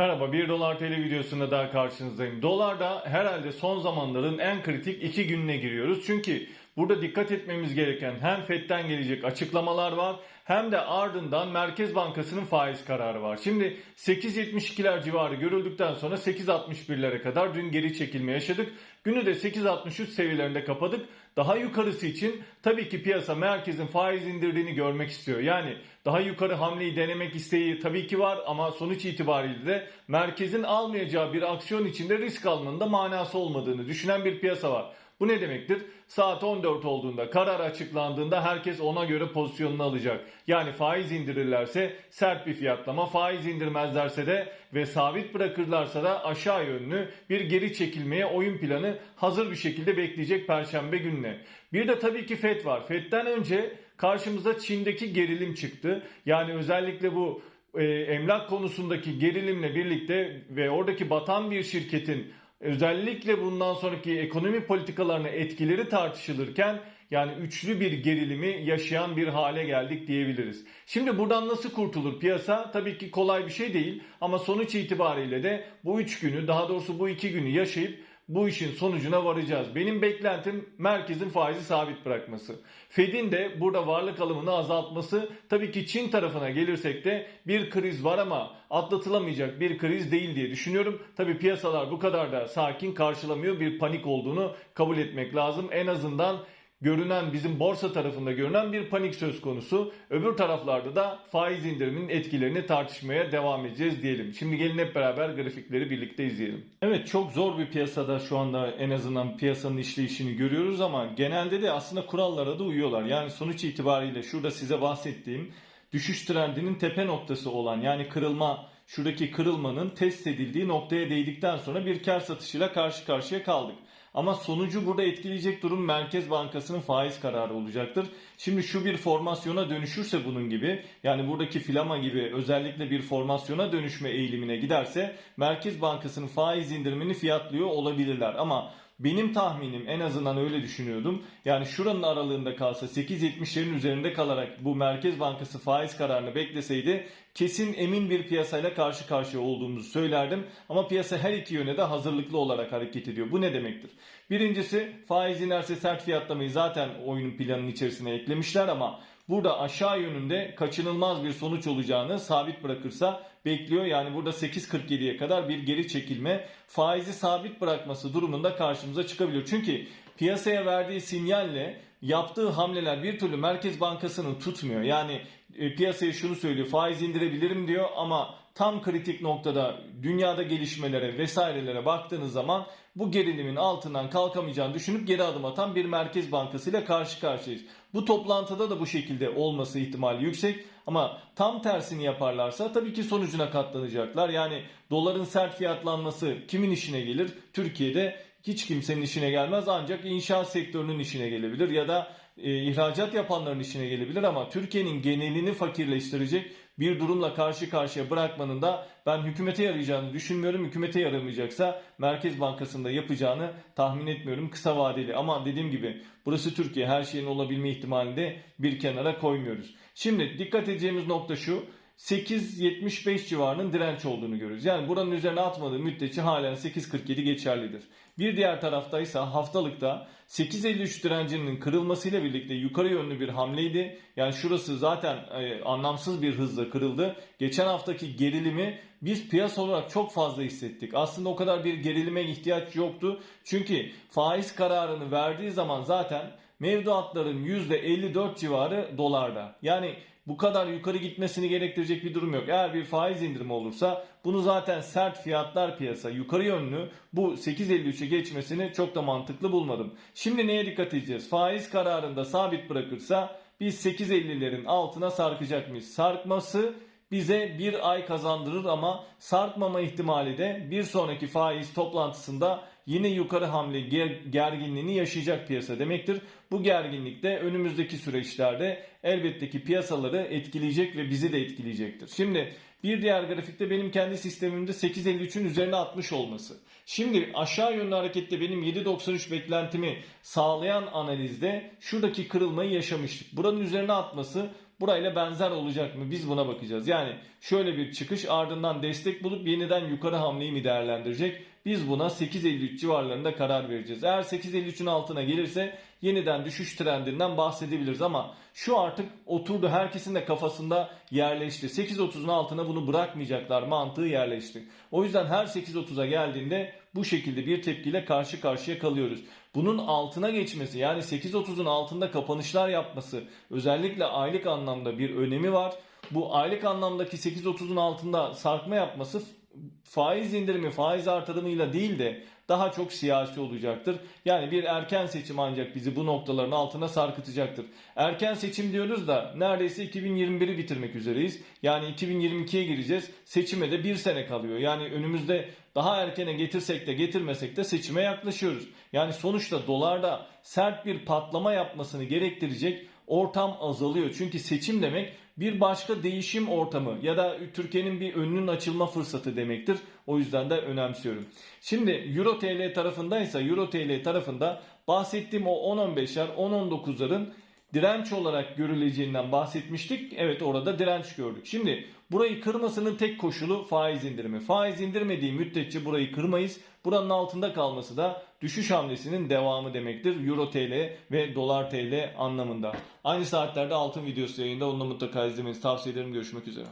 Merhaba 1 dolar TL videosunda daha karşınızdayım. Dolarda herhalde son zamanların en kritik iki gününe giriyoruz. Çünkü burada dikkat etmemiz gereken hem FED'den gelecek açıklamalar var hem de ardından Merkez Bankası'nın faiz kararı var. Şimdi 8.72'ler civarı görüldükten sonra 8.61'lere kadar dün geri çekilme yaşadık. Günü de 8.63 seviyelerinde kapadık. Daha yukarısı için tabii ki piyasa merkezin faiz indirdiğini görmek istiyor. Yani daha yukarı hamleyi denemek isteği tabii ki var ama sonuç itibariyle de merkezin almayacağı bir aksiyon içinde risk almanın da manası olmadığını düşünen bir piyasa var. Bu ne demektir? Saat 14 olduğunda karar açıklandığında herkes ona göre pozisyonunu alacak. Yani faiz indirirlerse sert bir fiyatlama, faiz indirmezlerse de ve sabit bırakırlarsa da aşağı yönlü bir geri çekilmeye oyun planı hazır bir şekilde bekleyecek perşembe gününe. Bir de tabii ki FED var. FED'den önce karşımıza Çin'deki gerilim çıktı. Yani özellikle bu e, emlak konusundaki gerilimle birlikte ve oradaki batan bir şirketin özellikle bundan sonraki ekonomi politikalarına etkileri tartışılırken yani üçlü bir gerilimi yaşayan bir hale geldik diyebiliriz. Şimdi buradan nasıl kurtulur piyasa? Tabii ki kolay bir şey değil ama sonuç itibariyle de bu üç günü daha doğrusu bu iki günü yaşayıp bu işin sonucuna varacağız. Benim beklentim merkezin faizi sabit bırakması. Fed'in de burada varlık alımını azaltması. Tabii ki Çin tarafına gelirsek de bir kriz var ama atlatılamayacak bir kriz değil diye düşünüyorum. Tabii piyasalar bu kadar da sakin karşılamıyor. Bir panik olduğunu kabul etmek lazım. En azından görünen bizim borsa tarafında görünen bir panik söz konusu. Öbür taraflarda da faiz indiriminin etkilerini tartışmaya devam edeceğiz diyelim. Şimdi gelin hep beraber grafikleri birlikte izleyelim. Evet çok zor bir piyasada şu anda en azından piyasanın işleyişini görüyoruz ama genelde de aslında kurallara da uyuyorlar. Yani sonuç itibariyle şurada size bahsettiğim düşüş trendinin tepe noktası olan yani kırılma şuradaki kırılmanın test edildiği noktaya değdikten sonra bir kar satışıyla karşı karşıya kaldık. Ama sonucu burada etkileyecek durum Merkez Bankası'nın faiz kararı olacaktır. Şimdi şu bir formasyona dönüşürse bunun gibi yani buradaki filama gibi özellikle bir formasyona dönüşme eğilimine giderse Merkez Bankası'nın faiz indirimini fiyatlıyor olabilirler. Ama benim tahminim en azından öyle düşünüyordum. Yani şuranın aralığında kalsa 8.70'lerin üzerinde kalarak bu Merkez Bankası faiz kararını bekleseydi kesin emin bir piyasayla karşı karşıya olduğumuzu söylerdim. Ama piyasa her iki yöne de hazırlıklı olarak hareket ediyor. Bu ne demektir? Birincisi faiz inerse sert fiyatlamayı zaten oyunun planının içerisine eklemişler ama burada aşağı yönünde kaçınılmaz bir sonuç olacağını sabit bırakırsa bekliyor. Yani burada 8.47'ye kadar bir geri çekilme faizi sabit bırakması durumunda karşımıza çıkabilir. Çünkü piyasaya verdiği sinyalle yaptığı hamleler bir türlü Merkez Bankası'nın tutmuyor. Yani e, piyasaya şunu söylüyor faiz indirebilirim diyor ama tam kritik noktada dünyada gelişmelere vesairelere baktığınız zaman bu gerilimin altından kalkamayacağını düşünüp geri adım atan bir merkez bankası ile karşı karşıyayız. Bu toplantıda da bu şekilde olması ihtimali yüksek ama tam tersini yaparlarsa tabii ki sonucuna katlanacaklar. Yani doların sert fiyatlanması kimin işine gelir? Türkiye'de hiç kimsenin işine gelmez ancak inşaat sektörünün işine gelebilir ya da e, ihracat yapanların işine gelebilir ama Türkiye'nin genelini fakirleştirecek bir durumla karşı karşıya bırakmanın da ben hükümete yarayacağını düşünmüyorum. Hükümete yaramayacaksa Merkez Bankası'nda yapacağını tahmin etmiyorum kısa vadeli. Ama dediğim gibi burası Türkiye her şeyin olabilme ihtimalini de bir kenara koymuyoruz. Şimdi dikkat edeceğimiz nokta şu. 8.75 civarının direnç olduğunu görüyoruz. Yani buranın üzerine atmadığı müddetçe halen 8.47 geçerlidir. Bir diğer tarafta ise haftalıkta 8.53 direncinin kırılmasıyla birlikte yukarı yönlü bir hamleydi. Yani şurası zaten e, anlamsız bir hızla kırıldı. Geçen haftaki gerilimi biz piyasa olarak çok fazla hissettik. Aslında o kadar bir gerilime ihtiyaç yoktu. Çünkü faiz kararını verdiği zaman zaten mevduatların %54 civarı dolarda. Yani bu kadar yukarı gitmesini gerektirecek bir durum yok. Eğer bir faiz indirimi olursa bunu zaten sert fiyatlar piyasa yukarı yönlü bu 8.53'e geçmesini çok da mantıklı bulmadım. Şimdi neye dikkat edeceğiz? Faiz kararında sabit bırakırsa biz 8.50'lerin altına sarkacak mıyız? Sarkması bize bir ay kazandırır ama sarkmama ihtimali de bir sonraki faiz toplantısında yine yukarı hamle gerginliğini yaşayacak piyasa demektir. Bu gerginlik de önümüzdeki süreçlerde elbette ki piyasaları etkileyecek ve bizi de etkileyecektir. Şimdi bir diğer grafikte benim kendi sistemimde 8.53'ün üzerine atmış olması. Şimdi aşağı yönlü harekette benim 7.93 beklentimi sağlayan analizde şuradaki kırılmayı yaşamıştık. Buranın üzerine atması burayla benzer olacak mı? Biz buna bakacağız. Yani şöyle bir çıkış ardından destek bulup yeniden yukarı hamleyi mi değerlendirecek? Biz buna 8.53 civarlarında karar vereceğiz. Eğer 8.53'ün altına gelirse yeniden düşüş trendinden bahsedebiliriz ama şu artık oturdu herkesin de kafasında yerleşti. 8.30'un altına bunu bırakmayacaklar mantığı yerleşti. O yüzden her 8.30'a geldiğinde bu şekilde bir tepkiyle karşı karşıya kalıyoruz. Bunun altına geçmesi yani 8.30'un altında kapanışlar yapması özellikle aylık anlamda bir önemi var. Bu aylık anlamdaki 8.30'un altında sarkma yapması faiz indirimi, faiz artırımıyla değil de daha çok siyasi olacaktır. Yani bir erken seçim ancak bizi bu noktaların altına sarkıtacaktır. Erken seçim diyoruz da neredeyse 2021'i bitirmek üzereyiz. Yani 2022'ye gireceğiz. Seçime de bir sene kalıyor. Yani önümüzde daha erkene getirsek de getirmesek de seçime yaklaşıyoruz. Yani sonuçta dolarda sert bir patlama yapmasını gerektirecek ortam azalıyor. Çünkü seçim demek bir başka değişim ortamı ya da Türkiye'nin bir önünün açılma fırsatı demektir. O yüzden de önemsiyorum. Şimdi Euro TL tarafındaysa Euro TL tarafında bahsettiğim o 10-15'ler 10-19'ların direnç olarak görüleceğinden bahsetmiştik. Evet orada direnç gördük. Şimdi burayı kırmasının tek koşulu faiz indirimi. Faiz indirmediği müddetçe burayı kırmayız. Buranın altında kalması da düşüş hamlesinin devamı demektir. Euro TL ve Dolar TL anlamında. Aynı saatlerde altın videosu yayında. Onu da mutlaka izlemenizi tavsiye ederim. Görüşmek üzere.